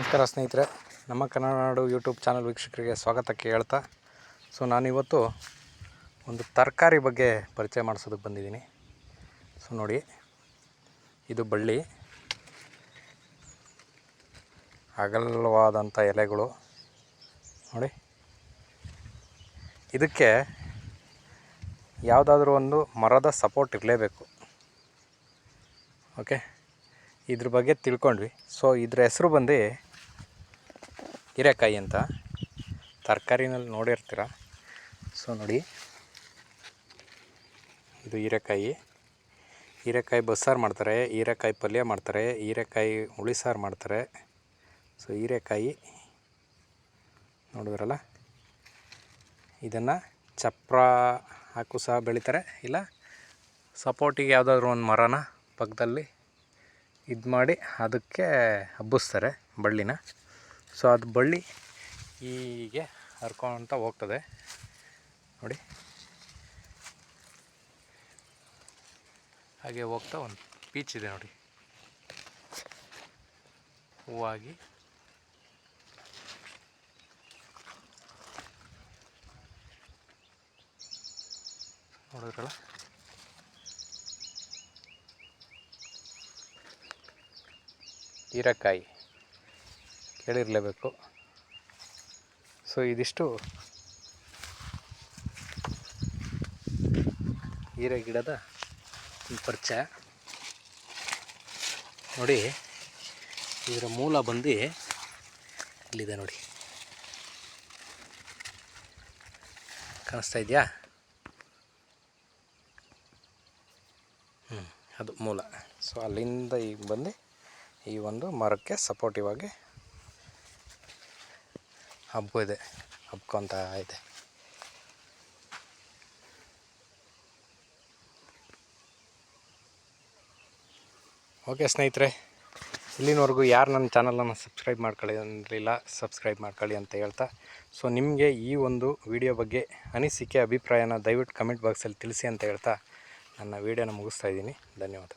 ನಮಸ್ಕಾರ ಸ್ನೇಹಿತರೆ, ನಮ್ಮ ಕನ್ನಡ ನಾಡು ಯೂಟ್ಯೂಬ್ ಚಾನಲ್ ವೀಕ್ಷಕರಿಗೆ ಸ್ವಾಗತಕ್ಕೆ ಹೇಳ್ತಾ ಸೊ, ನಾನಿವತ್ತು ಒಂದು ತರಕಾರಿ ಬಗ್ಗೆ ಪರಿಚಯ ಮಾಡಿಸೋದಕ್ಕೆ ಬಂದಿದ್ದೀನಿ. ಸೊ, ನೋಡಿ, ಇದು ಬಳ್ಳಿ. ಅಗಲವಾದಂಥ ಎಲೆಗಳು. ನೋಡಿ, ಇದಕ್ಕೆ ಯಾವುದಾದ್ರೂ ಒಂದು ಮರದ ಸಪೋರ್ಟ್ ಇರಲೇಬೇಕು. ಓಕೆ ಇದ್ರ ಬಗ್ಗೆ ತಿಳ್ಕೊಂಡ್ವಿ. ಸೊ ಇದ್ರ ಹೆಸರು ಬಂದು ಹೀರೆಕಾಯಿ ಅಂತ ತರಕಾರಿನಲ್ಲಿ ನೋಡಿರ್ತೀರ. ಸೊ ನೋಡಿ, ಇದು ಹೀರೆಕಾಯಿ. ಹೀರೆಕಾಯಿ ಬಸ್ಸಾರು ಮಾಡ್ತಾರೆ, ಹೀರೆಕಾಯಿ ಪಲ್ಯ ಮಾಡ್ತಾರೆ, ಹೀರೆಕಾಯಿ ಹುಳಿ ಸಾರು ಮಾಡ್ತಾರೆ. ಸೊ ಹೀರೆಕಾಯಿ, ನೋಡಿದ್ರಲ್ಲ? ಇದನ್ನು ಚಪ್ರ ಹಾಕು ಸಹ ಬೆಳಿತಾರೆ. ಇಲ್ಲ, ಸಪೋರ್ಟಿಗೆ ಯಾವುದಾದ್ರೂ ಒಂದು ಮರನ ಪಕ್ಕದಲ್ಲಿ ಇದು ಮಾಡಿ ಅದಕ್ಕೆ ಹಬ್ಬಿಸ್ತಾರೆ ಬಳ್ಳಿನ. ಸೊ ಅದು ಬಳ್ಳಿ ಹೀಗೆ ಹರ್ಕೊಳ್ತಾ ಹೋಗ್ತದೆ. ನೋಡಿ. ಹಾಗೆ ಹೋಗ್ತಾ ಒಂದು ಪೀಚ್ ಇದೆ ನೋಡಿ. ಹೂವಾಗಿ. ನೋಡಿದ್ರಲ್ಲ? ಹೀರೆಕಾಯಿ. ಕೇಳಿರಲೇಬೇಕು ಸೊ ಇದಿಷ್ಟು. ಹೀರೆ ಗಿಡದ ಪರಿಚಯ. ನೋಡಿ, ಇದರ ಮೂಲ ಬಂದು ಇಲ್ಲಿದೆ ನೋಡಿ. ಕಾಣಿಸ್ತಾ ಇದೆಯಾ? ಹ್ಞೂ ಅದು ಮೂಲ. ಸೊ ಅಲ್ಲಿಂದ ಈಗ ಬಂದು ಈ ಒಂದು ಮರಕ್ಕೆ ಸಪೋರ್ಟಿವ್ ಆಗಿ ಹಬ್ಬ ಇದೆ, ಹಬ್ಕೊಂತ ಇದೆ. ಓಕೆ ಸ್ನೇಹಿತರೆ, ಇಲ್ಲಿನವರೆಗೂ ಯಾರು ನನ್ನ ಚಾನಲನ್ನು ಸಬ್ಸ್ಕ್ರೈಬ್ ಮಾಡ್ಕೊಳ್ಳಿ ಅನ್ನಲಿಲ್ಲ ಸಬ್ಸ್ಕ್ರೈಬ್ ಮಾಡ್ಕೊಳ್ಳಿ ಅಂತ ಹೇಳ್ತಾ. ಸೊ, ನಿಮಗೆ ಈ ಒಂದು ವಿಡಿಯೋ ಬಗ್ಗೆ ಅನಿಸಿಕೆ, ಅಭಿಪ್ರಾಯನ ದಯವಿಟ್ಟು ಕಮೆಂಟ್ ಬಾಕ್ಸಲ್ಲಿ ತಿಳಿಸಿ ಅಂತ ಹೇಳ್ತಾ ನನ್ನ ವೀಡಿಯೋನ ಮುಗಿಸ್ತಾ ಇದ್ದೀನಿ. ಧನ್ಯವಾದ.